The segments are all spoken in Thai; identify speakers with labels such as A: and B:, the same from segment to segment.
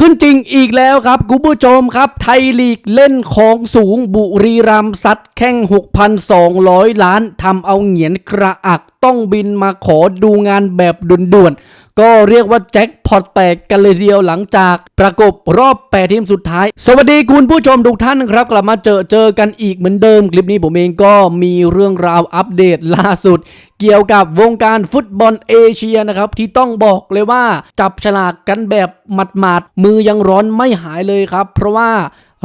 A: ขึ้นจริงอีกแล้วครับคุณผู้ชมครับ ไทยลีกเล่นของสูงบุรีรัมย์ซัดแข่ง 6,200 ล้านทำเอาเหงียนกระอักต้องบินมาขอดูงานแบบด่วนๆ ก็เรียกว่าแจ็คพอตแตกกันเลยเดียวหลังจากประกบรอบ 8 ทีมสุดท้าย สวัสดีคุณผู้ชมทุกท่านครับ กลับมาเจอเจอกันอีกเหมือนเดิม คลิปนี้ผมเองก็มีเรื่องราวอัปเดตล่าสุด เกี่ยวกับวงการฟุตบอลเอเชียนะครับที่ต้องบอกเลยว่าจับฉลากกันแบบหมาดๆมือยังร้อนไม่หายเลยครับ เพราะว่า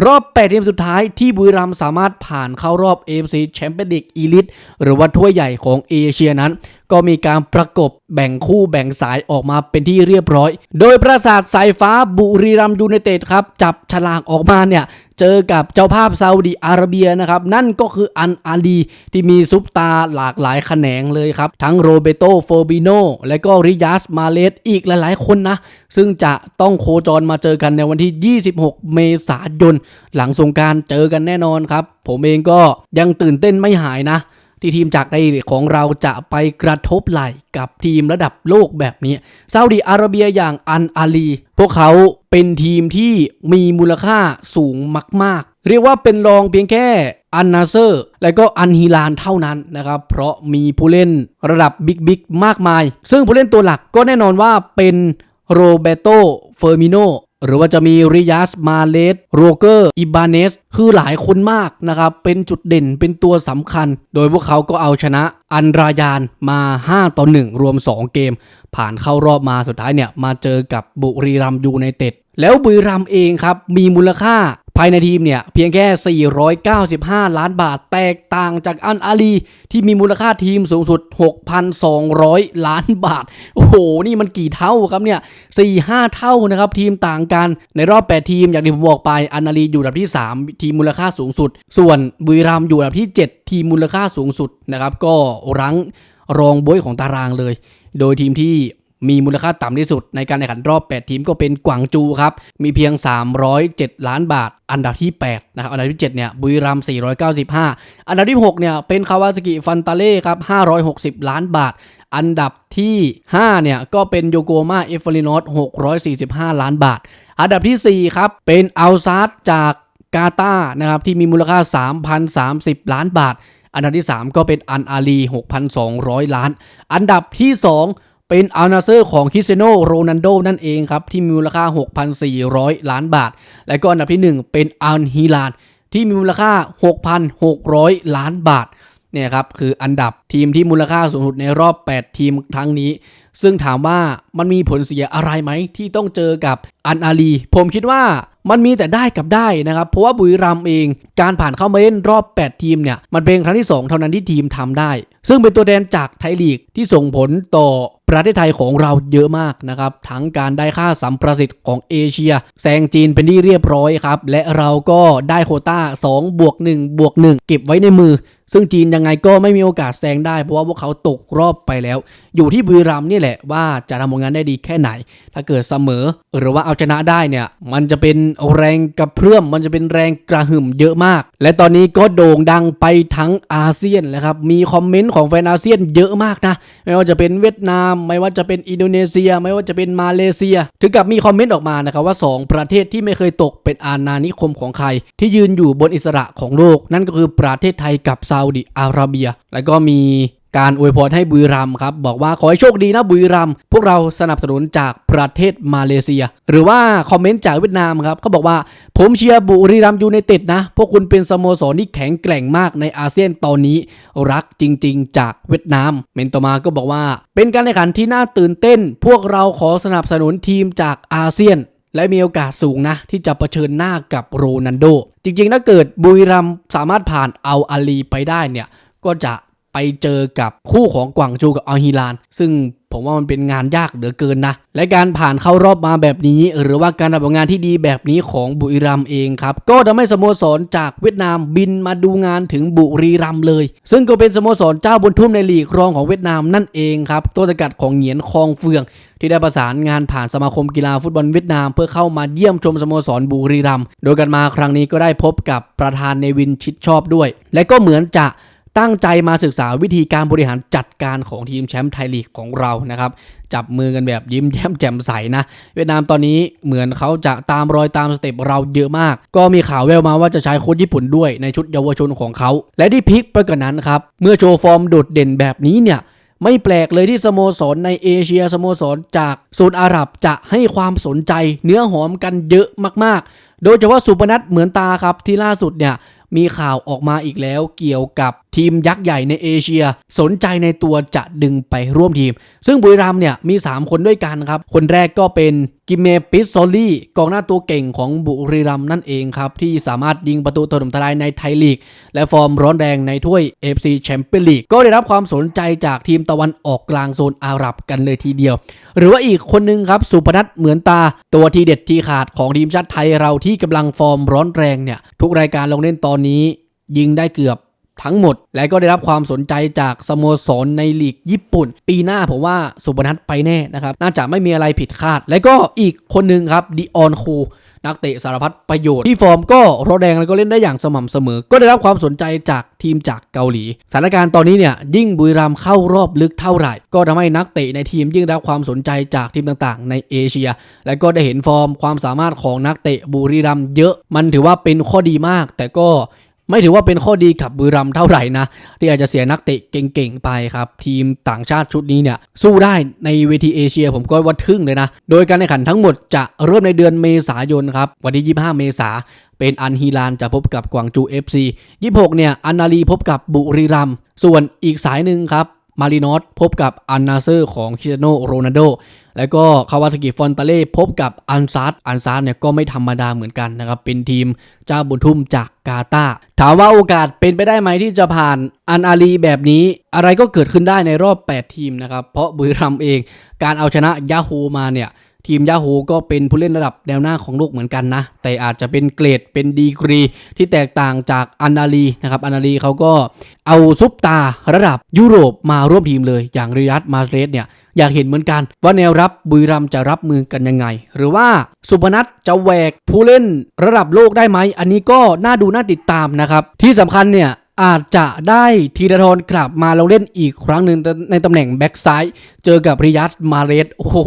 A: รอบ8ทีมสุดท้ายที่บุรีรัมย์สามารถผ่านเข้ารอบ AFC Champions League Elite หรือว่าถ้วยใหญ่ของเอเชียนั้นก็มีการประกบแบ่งคู่แบ่งสายออกมาเป็นที่เรียบร้อย โดยประสาทสายฟ้าบุรีรัมยูไนเต็ดครับ จับฉลากออกมาเนี่ยเจอกับเจ้าภาพซาอุดีอาระเบียนะครับ นั่นก็คืออันอาลีที่มีซุปตาหลากหลายแขนงเลยครับ ทั้งโรเบโตโฟบิโนและก็ริยัสมาเลสอีกหลายๆ คนนะ ซึ่งจะต้องโคจรมาเจอกันในวันที่ 26 เมษายน หลังสงกรารเจอกันแน่นอนครับ ผมเองก็ยังตื่นเต้นไม่หายนะ ที่ทีมจากไทยลีกของเราจะไปกระทบไหลกับทีมระดับโลกแบบนี้ซาอุดีอาระเบียอย่างอันอาลี พวกเขาเป็นทีมที่มีมูลค่าสูงมาก ๆ เรียกว่าเป็นรองเพียงแค่อันนาเซอร์ และก็อันฮิลานเท่านั้นนะครับ เพราะมีผู้เล่นระดับบิ๊กๆมากมาย ซึ่งผู้เล่นตัวหลักก็แน่นอนว่าเป็นโรเบโตเฟอร์มิโน หรือว่าจะมีริยาสมาเลสโรเกอร์อิบาเนสคือหลายคนมากนะครับ เป็นจุดเด่นเป็นตัวสำคัญ โดยพวกเขาก็เอาชนะอันรายานมา 5 ต่อ 1 รวม 2 เกม ผ่านเข้ารอบมาสุดท้ายเนี่ย มาเจอกับบุรีรัมยูไนเต็ดแล้วบุรีรัมเองครับ มีมูลค่า ภายในทีมเนี่ย เพียงแค่ 495 ล้านบาทแตกต่างจากอันอาลี ที่มีมูลค่าทีมสูงสุด 6,200 ล้านบาท โอ้โห นี่มันกี่เท่าครับเนี่ย 4-5 เท่านะครับ ทีมต่างกันในรอบ 8 ทีม อย่างที่ผมบอกไปอันอาลีอยู่อันดับที่ 3 ทีมมูลค่าสูงสุด ส่วนบุรีรัมย์อยู่อันดับที่ 7 ทีมมูลค่าสูงสุดนะครับก็รั้งรองบวยของตารางเลย โดยทีมที่ มีมูลค่าต่ำที่สุดในการแข่งขันรอบ 8 ทีมก็เป็นกวางจูครับ มีเพียง 307 ล้านบาท อันดับที่ 8 นะครับ อันดับที่ 7 เนี่ย บุรีรัมย์495 อันดับที่ 6 เนี่ย เป็นคาวาซากิฟันตาเล่ครับ 560 ล้านบาท อันดับที่ 5 เนี่ย ก็เป็นโยโกมาเอฟเฟลินอส645 ล้านบาท อันดับที่ 4 ครับ เป็นอัลซาดจากกาตาร์นะครับ ที่มีมูลค่า 3,030 ล้านบาท อันดับที่ 3 ก็เป็นอันอาลี 6,200 ล้าน อันดับที่ 2 เป็นอัลนาเซอร์ของคริสเตียโนโรนันโดนั่นเองครับ ที่มีมูลค่า 6,400 ล้านบาท และก็อันดับที่ 1 เป็นอัลฮิลานที่มีมูลค่า 6,600 ล้านบาทเนี่ยครับคืออันดับทีมที่มูลค่าสูงสุดในรอบ 8 ทีมครั้งนี้ ซึ่งถามว่ามันมีผลเสียอะไรไหมที่ต้องเจอกับอันอาลี ผมคิดว่ามันมีแต่ได้กับได้นะครับ เพราะว่าบุรีรัมเองการผ่านเข้ามาเล่นรอบ 8 ทีมเนี่ย มันเป็นครั้งที่ 2 เท่านั้นที่ทีมทำได้ ซึ่งเป็นตัวแทนจากไทยลีกที่ส่งผลต่อ ประเทศไทยของเราเยอะมากนะครับ ทั้งการได้ค่าสัมประสิทธิ์ของเอเชียแซงจีนเป็นที่เรียบร้อยครับ และเราก็ได้โคต้า2บวก1บวก1เก็บไว้ในมือ ซึ่งจีนยังไงก็ไม่มีโอกาสแซงได้ เพราะว่าพวกเขาตกรอบไปแล้ว อยู่ที่บุรีรัมย์นี่แหละว่าจะทำผลงานได้ดีแค่ไหน ถ้าเกิดเสมอ หรือว่าเอาชนะได้เนี่ยมันจะเป็นแรงกระเพื่อมมันจะเป็นแรงกระหึ่มเยอะมาก และตอนนี้ก็โด่งดังไปทั้งอาเซียนแล้วครับมีคอมเมนต์ของแฟนอาเซียนเยอะมากนะไม่ว่าจะเป็นเวียดนามไม่ว่าจะเป็นอินโดนีเซีย ไม่ว่าจะเป็นมาเลเซีย ถึงกับมีคอมเมนต์ออกมานะครับว่า 2 ประเทศที่ไม่เคยตกเป็นอาณานิคมของใคร ที่ยืนอยู่บนอิสระของโลก นั่นก็คือประเทศไทยกับซาอุดิอาระเบีย แล้วก็มี การอวยพรให้บุรีรัมย์ครับบอกว่าขอให้โชคดีนะบุรีรัมย์พวกเราสนับสนุนจากประเทศมาเลเซีย หรือว่าคอมเมนต์จากเวียดนามครับเขาบอกว่าผมเชียร์บุรีรัมย์ยูไนเต็ดนะ พวกคุณเป็นสโมสรที่แข็งแกร่งมากในอาเซียนตอนนี้รักจริง ๆ จากเวียดนาม เมนโตมาก็บอกว่า เป็นการแข่งขันที่น่าตื่นเต้น พวกเราขอสนับสนุนทีมจากอาเซียนและมีโอกาสสูงนะ ที่จะเผชิญหน้ากับโรนันโด จริงๆ ถ้าเกิดบุรีรัมสามารถผ่านเอาอาลีไปได้เนี่ย ก็จะ ไปเจอกับคู่ของกวางจูกับอัลฮิลาน ซึ่งผมว่ามันเป็นงานยากเหลือเกินนะ และการผ่านเข้ารอบมาแบบนี้ หรือว่าการทำงานที่ดีแบบนี้ของบุรีรัมเองครับ ก็ทำให้สโมสรจากเวียดนามบินมาดูงานถึงบุรีรัมเลย ซึ่งก็เป็นสโมสรเจ้าบุญทุ่มในลีกรองของเวียดนามนั่นเองครับต้นสักัดของเหงียนคองเฟือง ที่ได้ประสานงานผ่านสมาคมกีฬาฟุตบอลเวียดนาม เพื่อเข้ามาเยี่ยมชมสโมสรบุรีรัมโดยกันมาครั้งนี้ก็ได้พบกับประธานเนวินชิดชอบด้วย และก็เหมือนจะ ตั้งใจมาศึกษาวิธีการบริหารจัดการของทีมแชมป์ไทยลีกของเรานะครับ จับมือกันแบบยิ้มแย้มแจ่มใสนะ เวียดนามตอนนี้เหมือนเขาจะตามรอยตามสเต็ปเราเยอะมาก ก็มีข่าวแววมาว่าจะใช้โค้ชญี่ปุ่นด้วยในชุดเยาวชนของเขา และที่พลิกไปกว่านั้นครับ เมื่อโชว์ฟอร์มโดดเด่นแบบนี้เนี่ยไม่แปลกเลยที่สโมสรในเอเชียสโมสรจากโซนอาหรับจะให้ความสนใจเนื้อหอมกันเยอะมากๆ โดยเฉพาะสุพนัทเหมือนตาครับที่ล่าสุดเนี่ย มีข่าวออกมาอีกแล้วเกี่ยวกับทีมยักษ์ใหญ่ในเอเชีย สนใจในตัวจะดึงไปร่วมทีม ซึ่งบุรีรัมเนี่ยมี 3 คนด้วยกันครับ คนแรกก็เป็นกิเมปิสโซลี่กองหน้าตัวเก่งของบุรีรัมย์นั่นเองครับ ที่สามารถยิงประตูถล่มทลายในไทยลีก และฟอร์มร้อนแรงในถ้วย FC แชมเปี้ยนลีกก็ได้รับความสนใจจากทีมตะวันออกกลางโซนอาหรับกันเลยทีเดียว หรือว่าอีกคนนึงครับ สุพนัทเหมือนตา ตัวทีเด็ดทีขาดของทีมชาติไทยเราที่กำลังฟอร์มร้อนแรงเนี่ยทุกรายการลงเล่นตอนนี้ ยิงได้เกือบ ทั้งหมด และก็ได้รับความสนใจจากสโมสรในลีกญี่ปุ่น ปีหน้าผมว่าสุพนัทไปแน่นะครับ น่าจะไม่มีอะไรผิดคาด และก็อีกคนหนึ่งครับดิออนคูนักเตะสารพัดประโยชน์ ที่ฟอร์มก็โรแดงแล้วก็เล่นได้อย่างสม่ำเสมอ ก็ได้รับความสนใจจากทีมจากเกาหลีสถานการณ์ตอนนี้เนี่ยยิ่งบุรีรัมเข้ารอบลึกเท่าไหร่ ก็ทำให้นักเตะในทีมยิ่งได้รับความสนใจจากทีมต่างๆ ในเอเชีย และก็ได้เห็นฟอร์มความสามารถของนักเตะบุรีรัมเยอะ มันถือว่าเป็นข้อดีมาก แต่ก็ ไม่ถือว่าเป็นข้อดีกับบุรีรัมเท่าไหร่นะ ที่อาจจะเสียนักเตะเก่งๆไปครับ ทีมต่างชาติชุดนี้เนี่ย สู้ได้ในเวทีเอเชียผมก็ว่าทึ่งเลยนะ โดยการแข่งขันทั้งหมดจะเริ่มในเดือนเมษายนครับ วันที่ 25 เมษาเป็นอันฮีลานจะพบกับกวางจู FC 26 เนี่ยอันนาลีพบกับบุรีรัมส่วนอีกสายหนึ่งครับ มารินอสพบกับอันนาเซอร์ของคิเตโนโรนัลโดแล้วก็คาวาสกิฟอนตาเล่พบกับอันซาร์อันซาร์เนี่ยก็ไม่ธรรมดาเหมือนกันนะครับ เป็นทีมเจ้าบุญทุ่มจากกาตาถามว่าโอกาสเป็นไปได้ไหมที่จะผ่านอันอาลีแบบนี้ อะไรก็เกิดขึ้นได้ในรอบ 8 ทีมนะครับ เพราะบุรีรัมเองการเอาชนะยาฮูมาเนี่ย ทีมยาโฮก็เป็นผู้เล่นระดับแนวหน้าของโลกเหมือนกันนะ แต่อาจจะเป็นเกรดเป็นดีกรี ที่แตกต่างจากอันนาลีนะครับอันนาลีเขาก็เอาซุปตาระดับยุโรปมาร่วมทีมเลย อย่างริยัตมาเรสเนี่ยอยากเห็นเหมือนกัน ว่าแนวรับบุรีรัมจะรับมือกันยังไง หรือว่าสุพนัทจะแหวกผู้เล่นระดับโลกได้ไหมอันนี้ก็น่าดูน่าติดตามนะครับที่สำคัญเนี่ย อาจจะได้ทีรทรกลับมาลงเล่นอีกครั้งหนึ่งในตำแหน่งแบ็กซ้ายเจอกับริยัตมาเรสโอ้โห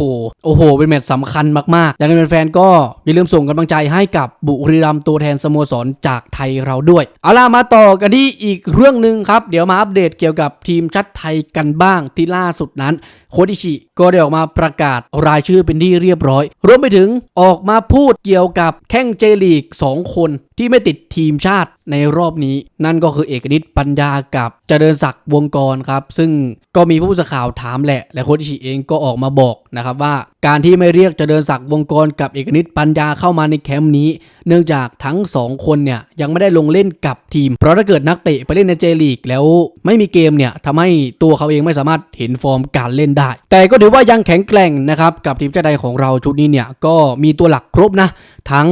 A: โอ้โห เป็นแมตช์สำคัญมากๆยังไงเป็นแฟนๆก็อย่าลืมส่งกำลังใจให้กับบุรีรัมย์ตัวแทนสโมสรจากไทยเราด้วย เอาล่ะมาต่อกันที่อีกเรื่องหนึ่งครับ เดี๋ยวมาอัปเดตเกี่ยวกับทีมชาติไทยกันบ้างที่ล่าสุดนั้น โคดิชิก็ได้ออกมาประกาศรายชื่อเป็นที่เรียบร้อย รวมไปถึงออกมาพูดเกี่ยวกับแข้งเจลีก 2 คนที่ไม่ติดทีมชาติ ในรอบนี้ นั่นก็คือเอกนิตปัญญากับเจริญศักดิ์วงกรครับ ซึ่งก็มีผู้สื่อข่าวถามแหละ และโคชิเองก็ออกมาบอกนะครับว่าการที่ไม่เรียกเจริญศักดิ์วงกรกับเอกนิตปัญญาเข้ามาในแคมป์นี้ เนื่องจากทั้ง 2 คนเนี่ยยังไม่ได้ลงเล่นกับทีม เพราะถ้าเกิดนักเตะไปเล่นในเจลีกแล้วไม่มีเกมเนี่ยทำให้ตัวเขาเองไม่สามารถเห็นฟอร์มการเล่นได้ แต่ก็ถือว่ายังแข็งแกร่งนะครับกับทีมชาติไทยของเราชุดนี้เนี่ยก็มีตัวหลักครบนะ ทั้ง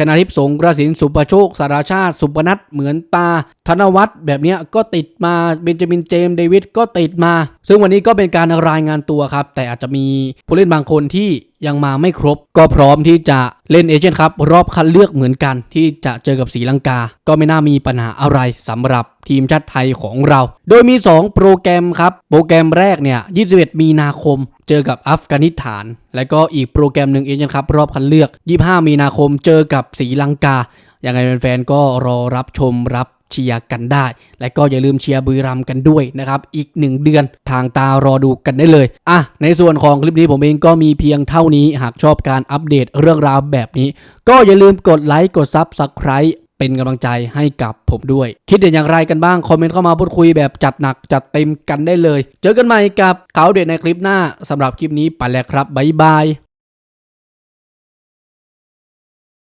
A: ชนาทิพย์สงกระสินสุประโชค สาราชาติ สุปนัทเหมือนตา ธนวัฒน์แบบเนี้ยก็ติดมาเบนจามินเจมส์เดวิดก็ติดมา ซึ่งวันนี้ก็เป็นการรายงานตัวครับ แต่อาจจะมีผู้เล่นบางคนที่ ยังมาไม่ครบ ก็พร้อมที่จะเล่นเอเชียนครับรอบคัดเลือกเหมือนกัน ที่จะเจอกับศรีลังกา ก็ไม่น่ามีปัญหาอะไรสำหรับทีมชาติไทยของเรา โดยมี 2 โปรแกรมครับ โปรแกรมแรกเนี่ย 21 มีนาคม เจอกับอัฟกานิสถาน และก็อีกโปรแกรมหนึ่งเอเชียนครับรอบคัดเลือก 25 มีนาคมเจอกับศรีลังกา ยังไงแฟนๆก็รอรับชมรับเชียร์กันได้ และก็อย่าลืมเชียร์บุรีรัมย์กันด้วยนะครับ อีก 1 เดือนทางตารอดูกันได้เลย อะ ในส่วนของคลิปนี้ผมเองก็มีเพียงเท่านี้ หากชอบการอัปเดตเรื่องราวแบบนี้ ก็อย่าลืมกดไลค์ กดซับสไคร b e เป็นกำลังใจให้กับผมด้วย คิดเห็นอย่างไรกันบ้าง คอมเมนต์เข้ามาพูดคุยแบบจัดหนักจัดเต็มกันได้เลย เจอกันใหม่กับเขาวเด็ดในคลิปหน้าสำหรับคลิปนี้ไปแล้วครับบ๊ายบาย